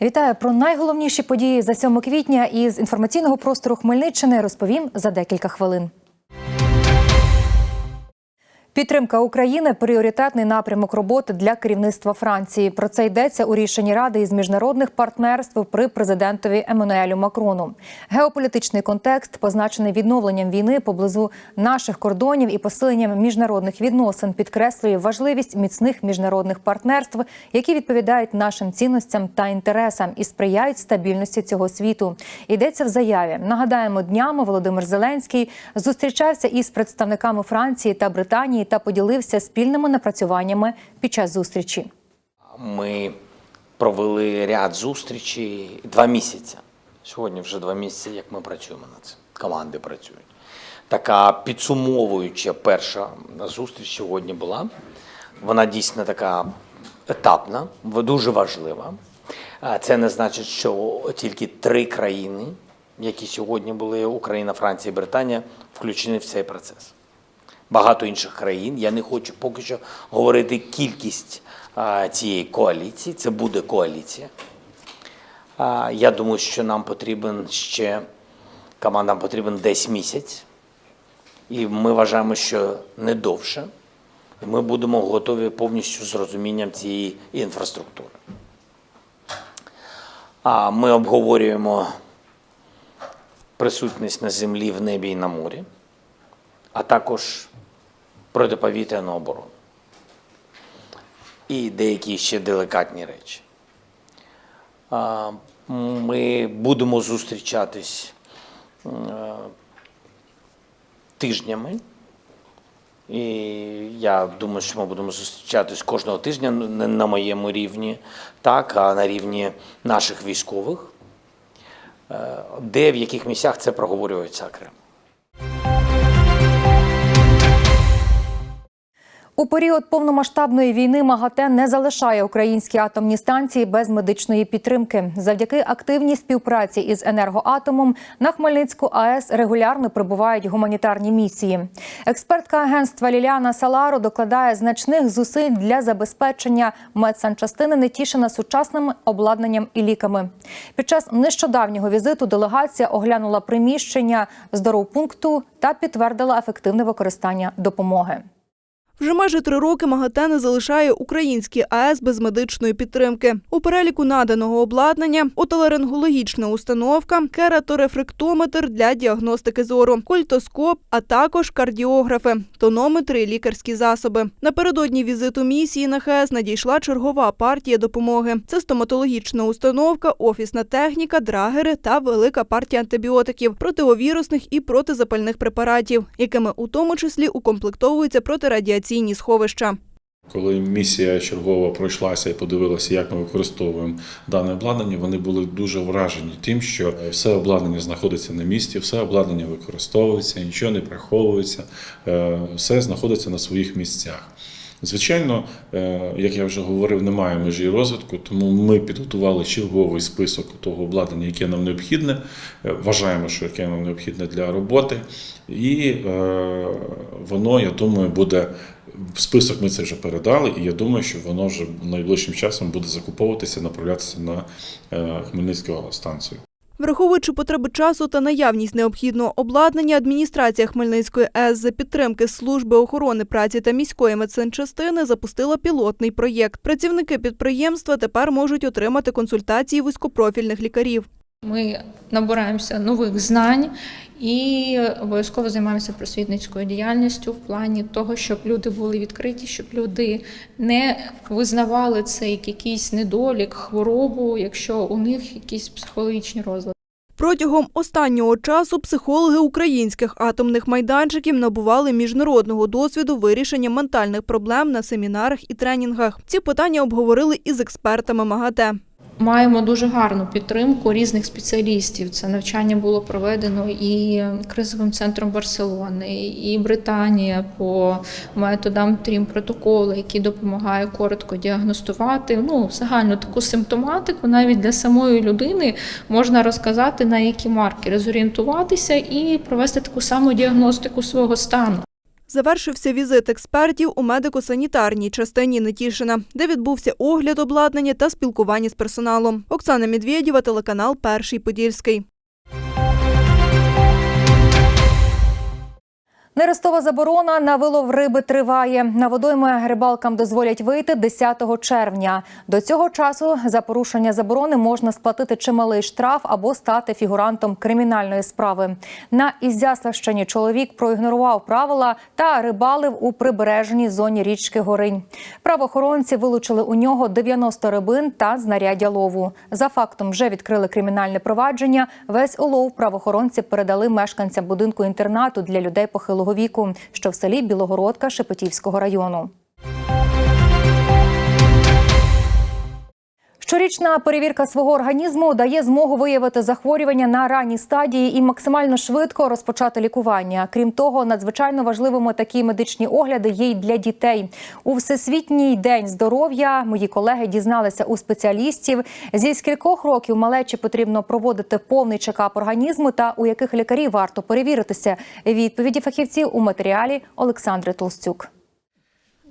Вітаю про найголовніші події за 7 квітня із інформаційного простору Хмельниччини розповім за декілька хвилин. Підтримка України пріоритетний напрямок роботи для керівництва Франції. Про це йдеться у рішенні ради із міжнародних партнерств при президентові Еммануелю Макрону. Геополітичний контекст, позначений відновленням війни поблизу наших кордонів і посиленням міжнародних відносин, підкреслює важливість міцних міжнародних партнерств, які відповідають нашим цінностям та інтересам і сприяють стабільності цього світу. Йдеться в заяві. Нагадаємо, днями Володимир Зеленський зустрічався із представниками Франції та Британії та поділився спільними напрацюваннями під час зустрічі. Ми провели ряд зустрічей два місяці. Сьогодні вже два місяці, як ми працюємо над цим. Команди працюють. Така підсумовуюча перша зустріч сьогодні була. Вона дійсно така етапна, дуже важлива. Це не значить, що тільки три країни, які сьогодні були Україна, Франція і Британія, включені в цей процес багато інших країн. Я не хочу поки що говорити кількість а, цієї коаліції. Це буде коаліція. А, я думаю, що нам потрібен ще командам потрібен десь місяць. І ми вважаємо, що не довше. І ми будемо готові повністю з розумінням цієї інфраструктури. А ми обговорюємо присутність на землі, в небі і на морі, а також протиповітряну оборону і деякі ще делікатні речі. Ми будемо зустрічатись е, тижнями. І я думаю, що ми будемо зустрічатись кожного тижня не на моєму рівні, так, а на рівні наших військових, Е, де в яких місцях це проговорюється окремо. У період повномасштабної війни МАГАТЕ не залишає українські атомні станції без медичної підтримки. Завдяки активній співпраці із енергоатомом на Хмельницьку АЕС регулярно прибувають гуманітарні місії. Експертка агентства Ліліана Саларо докладає значних зусиль для забезпечення медсанчастини Нетішина сучасним обладнанням і ліками. Під час нещодавнього візиту делегація оглянула приміщення здоровпункту та підтвердила ефективне використання допомоги. Вже майже три роки МАГАТЕ не залишає українські АЕС без медичної підтримки. У переліку наданого обладнання отоларингологічна установка, кераторефректометр для діагностики зору, кольтоскоп, а також кардіографи, тонометри і лікарські засоби. Напередодні візиту місії на ХЕС надійшла чергова партія допомоги. Це стоматологічна установка, офісна техніка, драгери та велика партія антибіотиків, противовірусних і протизапальних препаратів, якими у тому числі укомплектовуються протирадіаційні сховища. Коли місія чергова пройшлася і подивилася, як ми використовуємо дане обладнання, вони були дуже вражені тим, що все обладнання знаходиться на місці, все обладнання використовується, нічого не приховується, е, все знаходиться на своїх місцях. Звичайно, е, як я вже говорив, немає межі розвитку, тому ми підготували черговий список того обладнання, яке нам необхідне. Е, Вважаємо, що яке нам необхідне для роботи, і е, воно, я думаю, буде список. Ми це вже передали, і я думаю, що воно вже найближчим часом буде закуповуватися, направлятися на Хмельницьку станцію. Враховуючи потреби часу та наявність необхідного обладнання, адміністрація Хмельницької ЕС за підтримки служби охорони праці та міської медсанчастини запустила пілотний проєкт. Працівники підприємства тепер можуть отримати консультації вузькопрофільних лікарів. Ми набираємося нових знань і обов'язково займаємося просвітницькою діяльністю в плані того, щоб люди були відкриті, щоб люди не визнавали це як якийсь недолік, хворобу, якщо у них якісь психологічні розлади. Протягом останнього часу психологи українських атомних майданчиків набували міжнародного досвіду вирішення ментальних проблем на семінарах і тренінгах. Ці питання обговорили із експертами МАГАТЕ. Маємо дуже гарну підтримку різних спеціалістів. Це навчання було проведено і кризовим центром Барселони, і Британія по методам трім протоколу, які допомагає коротко діагностувати. Ну, загальну таку симптоматику навіть для самої людини можна розказати на які маркери зорієнтуватися і провести таку саму діагностику свого стану. Завершився візит експертів у медико-санітарній частині Нетішина, де відбувся огляд обладнання та спілкування з персоналом. Оксана Медведєва, телеканал Перший Подільський. Нерестова заборона на вилов риби триває. На водойми рибалкам дозволять вийти 10 червня. До цього часу за порушення заборони можна сплатити чималий штраф або стати фігурантом кримінальної справи. На Ізяславщині чоловік проігнорував правила та рибалив у прибережній зоні річки Горинь. Правоохоронці вилучили у нього 90 рибин та знаряддя лову. За фактом вже відкрили кримінальне провадження. Весь улов правоохоронці передали мешканцям будинку інтернату для людей похилого віку, що в селі Білогородка Шепетівського району. Щорічна перевірка свого організму дає змогу виявити захворювання на ранній стадії і максимально швидко розпочати лікування. Крім того, надзвичайно важливими такі медичні огляди є й для дітей. У всесвітній день здоров'я мої колеги дізналися у спеціалістів, зі скількох років малечі потрібно проводити повний чекап організму та у яких лікарів варто перевіритися. Відповіді фахівців у матеріалі Олександри Толстюк.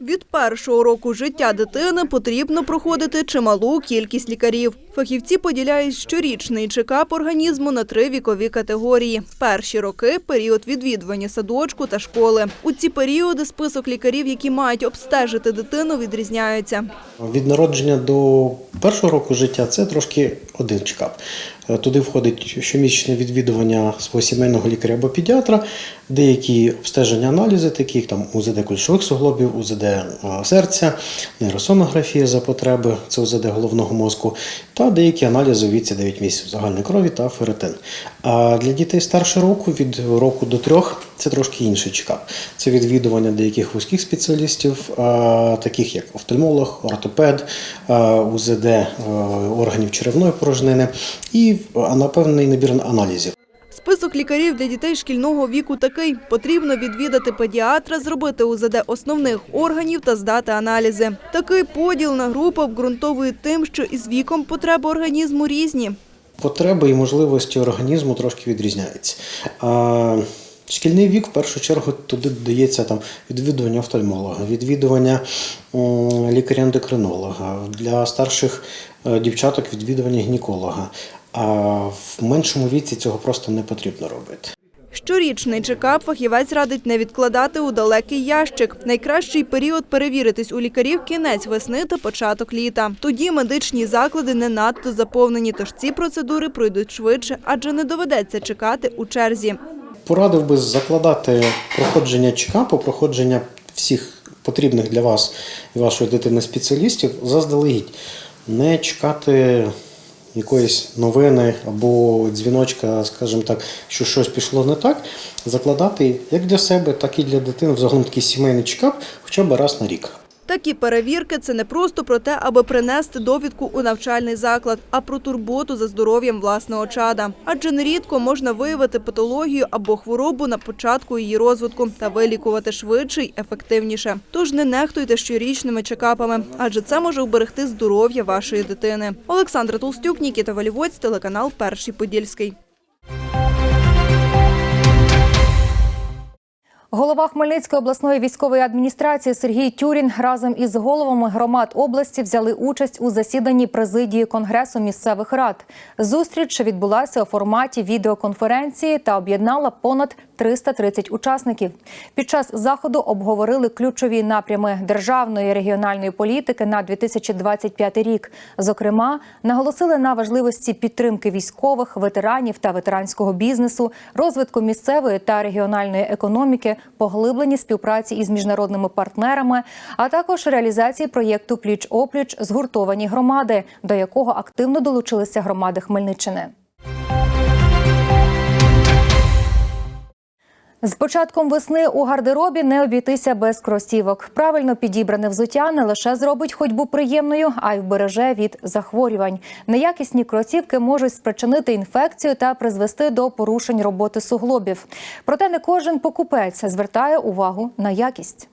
Від першого року життя дитини потрібно проходити чималу кількість лікарів. Фахівці поділяють щорічний чекап організму на три вікові категорії. Перші роки період відвідування садочку та школи. У ці періоди список лікарів, які мають обстежити дитину, відрізняються. Від народження до першого року життя це трошки один чекап. Туди входить щомісячне відвідування свого сімейного лікаря або педіатра, деякі обстеження аналізи, такі як там УЗД кульшових суглобів, УЗД е, серця, нейросонографія за потреби, це УЗД головного мозку, та деякі аналізи віці 9 місяців загальної крові та ферритин. А для дітей старше року, від року до трьох, це трошки інший чекап. Це відвідування деяких вузьких спеціалістів, таких як офтальмолог, ортопед, УЗД органів черевної порожнини і на певний набір аналізів. Список лікарів для дітей шкільного віку такий: потрібно відвідати педіатра, зробити УЗД основних органів та здати аналізи. Такий поділ на групи обґрунтовує тим, що із віком потреби організму різні. Потреби і можливості організму трошки відрізняються. Шкільний вік в першу чергу туди додається там відвідування офтальмолога, відвідування лікаря-ендокринолога, для старших е, дівчаток відвідування гінеколога. А в меншому віці цього просто не потрібно робити. Щорічний чекап фахівець радить не відкладати у далекий ящик. Найкращий період перевіритись у лікарів кінець весни та початок літа. Тоді медичні заклади не надто заповнені, тож ці процедури пройдуть швидше, адже не доведеться чекати у черзі. Порадив би закладати проходження чекапу, проходження всіх потрібних для вас і вашої дитини спеціалістів заздалегідь. Не чекати якоїсь новини або дзвіночка, скажімо так, що щось пішло не так. Закладати як для себе, так і для дитини взагалом такий сімейний чекап хоча б раз на рік. Такі перевірки це не просто про те, аби принести довідку у навчальний заклад, а про турботу за здоров'ям власного чада. Адже нерідко можна виявити патологію або хворобу на початку її розвитку та вилікувати швидше й ефективніше. Тож не нехтуйте щорічними чекапами, адже це може уберегти здоров'я вашої дитини. Олександра Толстюк, Нікіта Валівоць, телеканал Перший Подільський. Голова Хмельницької обласної військової адміністрації Сергій Тюрін разом із головами громад області взяли участь у засіданні президії Конгресу місцевих рад. Зустріч відбулася у форматі відеоконференції та об'єднала понад 330 учасників. Під час заходу обговорили ключові напрями державної регіональної політики на 2025 рік. Зокрема, наголосили на важливості підтримки військових, ветеранів та ветеранського бізнесу, розвитку місцевої та регіональної економіки, поглибленні співпраці із міжнародними партнерами, а також реалізації проєкту Пліч опліч згуртовані громади, до якого активно долучилися громади Хмельниччини. З початком весни у гардеробі не обійтися без кросівок. Правильно підібране взуття не лише зробить ходьбу приємною, а й вбереже від захворювань. Неякісні кросівки можуть спричинити інфекцію та призвести до порушень роботи суглобів. Проте не кожен покупець звертає увагу на якість.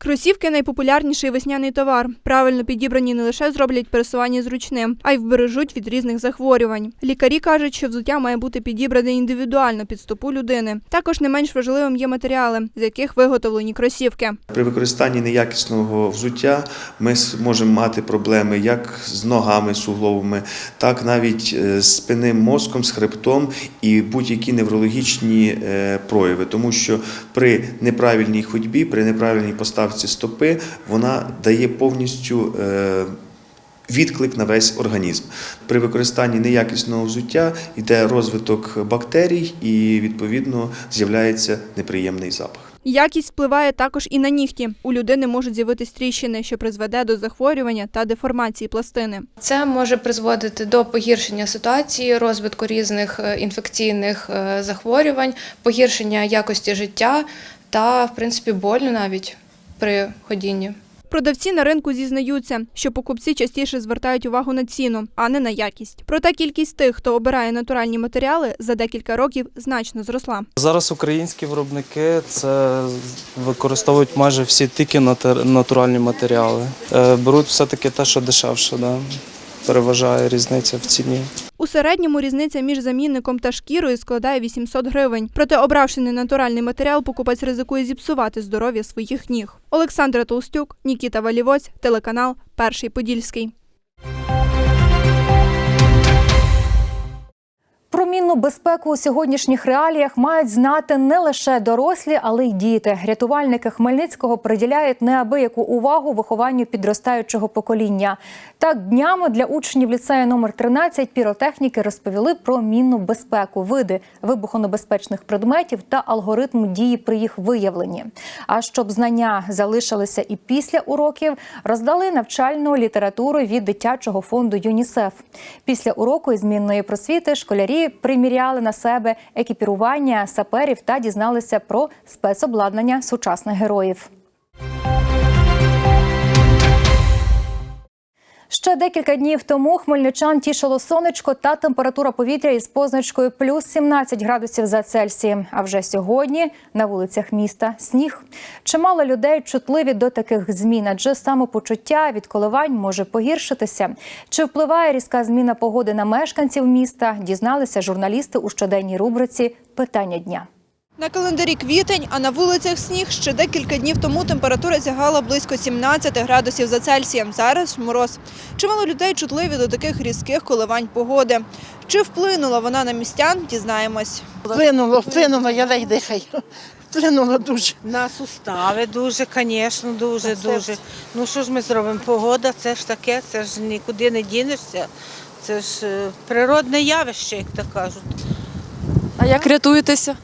Кросівки найпопулярніший весняний товар. Правильно підібрані не лише зроблять пересування зручним, а й вбережуть від різних захворювань. Лікарі кажуть, що взуття має бути підібране індивідуально під стопу людини. Також не менш важливим є матеріали, з яких виготовлені кросівки. При використанні неякісного взуття ми можемо мати проблеми як з ногами суглобами, так навіть е, з спинним мозком, з хребтом і будь-які неврологічні е, прояви, тому що при неправильній ходьбі, при неправильній поставці стопи вона дає повністю. е, Відклик на весь організм. При використанні неякісного взуття йде розвиток бактерій і, відповідно, з'являється неприємний запах. Якість впливає також і на нігті. У людини можуть з'явитись тріщини, що призведе до захворювання та деформації пластини. Це може призводити до погіршення ситуації, розвитку різних е, інфекційних е, захворювань, погіршення якості життя та, в принципі, болю навіть при ходінні. Продавці на ринку зізнаються, що покупці частіше звертають увагу на ціну, а не на якість. Проте кількість тих, хто обирає натуральні матеріали, за декілька років значно зросла. Зараз українські виробники це використовують майже всі тільки натуральні матеріали. Е, Беруть все-таки те, що дешевше, да. Переважає різниця в ціні. У середньому різниця між замінником та шкірою складає 800 гривень. Проте, обравши ненатуральний матеріал, покупець ризикує зіпсувати здоров'я своїх ніг. Олександра Толстюк, Нікіта Валівоць, телеканал Перший Подільський. Про мінну безпеку у сьогоднішніх реаліях мають знати не лише дорослі, але й діти. Рятувальники Хмельницького приділяють неабияку увагу вихованню підростаючого покоління. Так, днями для учнів ліцею номер 13 піротехніки розповіли про мінну безпеку, види вибухонебезпечних предметів та алгоритм дії при їх виявленні. А щоб знання залишилися і після уроків, роздали навчальну літературу від дитячого фонду ЮНІСЕФ. Після уроку із змінної просвіти школярі приміряли на себе екіпірування саперів та дізналися про спецобладнання сучасних героїв. Ще декілька днів тому хмельничан тішило сонечко та температура повітря із позначкою плюс 17 градусів за Цельсієм. А вже сьогодні на вулицях міста сніг. Чимало людей чутливі до таких змін, адже самопочуття від коливань може погіршитися. Чи впливає різка зміна погоди на мешканців міста? Дізналися журналісти у щоденній рубриці Питання дня. На календарі квітень, а на вулицях сніг ще декілька днів тому температура сягала близько 17 градусів за Цельсієм. Зараз мороз. Чимало людей чутливі до таких різких коливань погоди. Чи вплинула вона на містян, дізнаємось. Вплинуло, вплинуло, я ледь дихаю. Вплинуло дуже. На сустави дуже, звісно, дуже, дуже. Ну що ж ми зробимо? Погода, це ж таке, це ж нікуди не дінешся. Це ж е, природне явище, як то кажуть. А як рятуєтеся?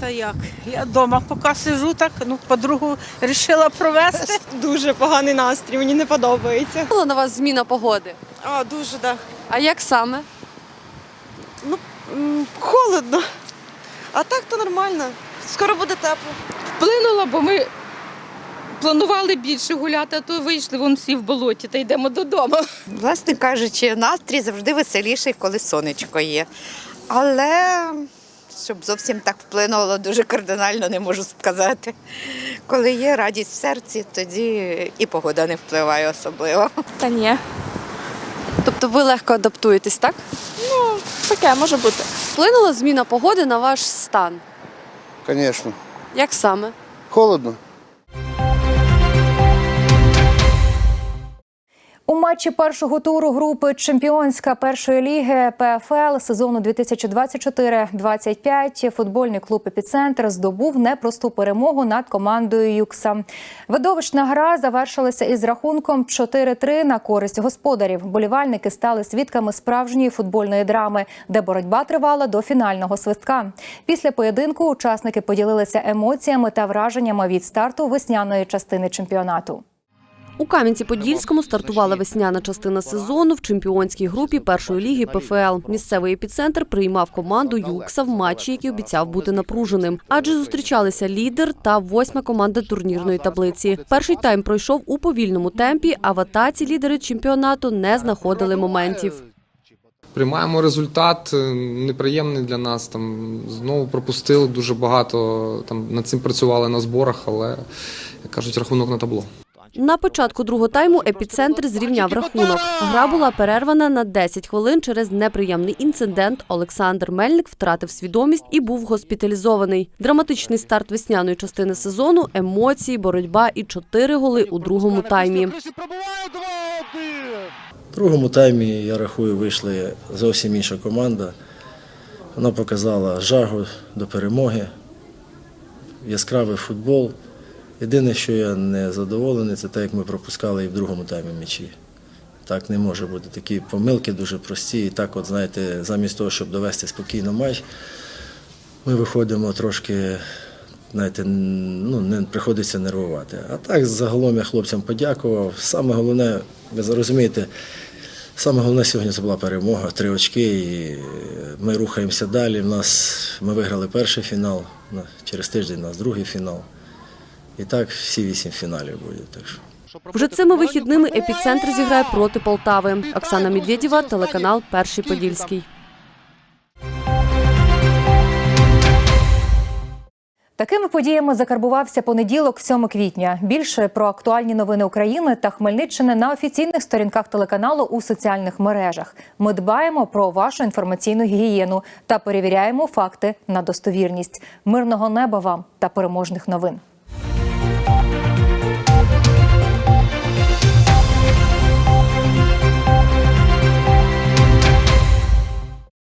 Та як? Я вдома поки сижу, так ну подругу вирішила провести. Дуже поганий настрій, мені не подобається. Була на вас зміна погоди. А, дуже, так. А як саме? М, Холодно. А так то нормально. Скоро буде тепло. Вплинула, бо ми планували більше гуляти, а то вийшли вон всі в болоті та йдемо додому. Власне кажучи, настрій завжди веселіший, коли сонечко є. Але щоб зовсім так вплинуло, дуже кардинально не можу сказати. Коли є радість в серці, тоді і погода не впливає особливо. Та ні. Тобто ви легко адаптуєтесь, так? Ну, Таке може бути. Вплинула зміна погоди на ваш стан. Звісно. Як саме? Холодно. У матчі першого туру групи Чемпіонська першої ліги ПФЛ сезону 2024-25 футбольний клуб Епіцентр здобув непросту перемогу над командою Юкса. Видовищна гра завершилася із рахунком 4-3 на користь господарів. Болівальники стали свідками справжньої футбольної драми, де боротьба тривала до фінального свистка. Після поєдинку учасники поділилися емоціями та враженнями від старту весняної частини чемпіонату. У Кам'янці-Подільському стартувала весняна частина сезону в чемпіонській групі першої ліги ПФЛ. Місцевий епіцентр приймав команду Юкса в матчі, який обіцяв бути напруженим, адже зустрічалися лідер та восьма команда турнірної таблиці. Перший тайм пройшов у повільному темпі, а в атаці лідери чемпіонату не знаходили моментів. Приймаємо результат е, неприємний для нас. Там знову пропустили дуже багато. Там над цим працювали на зборах, але як кажуть, рахунок на табло. На початку другого тайму епіцентр зрівняв рахунок. Гра була перервана на 10 хвилин через неприємний інцидент. Олександр Мельник втратив свідомість і був госпіталізований. Драматичний старт весняної частини сезону, емоції, боротьба і чотири голи у другому таймі. В другому таймі, я рахую, вийшли зовсім інша команда. Вона показала жагу до перемоги, яскравий футбол. Єдине, що я не задоволений, це те, як ми пропускали і в другому таймі м'ячі. Так не може бути. Такі помилки дуже прості. І так, от знаєте, замість того, щоб довести спокійно матч, ми виходимо трошки, знаєте, ну, не приходиться нервувати. А так, загалом я хлопцям подякував. Саме головне, ви зрозумієте, саме головне сьогодні це була перемога, три очки, і ми рухаємося далі. В нас, ми виграли перший фінал, через тиждень у нас другий фінал. І так всі вісім фіналів буде. Так що. Вже цими вихідними епіцентр зіграє проти Полтави. Оксана Медведєва, телеканал Перший Подільський. Такими подіями закарбувався понеділок, 7 квітня. Більше про актуальні новини України та Хмельниччини на офіційних сторінках телеканалу у соціальних мережах. Ми дбаємо про вашу інформаційну гігієну та перевіряємо факти на достовірність. Мирного неба вам та переможних новин.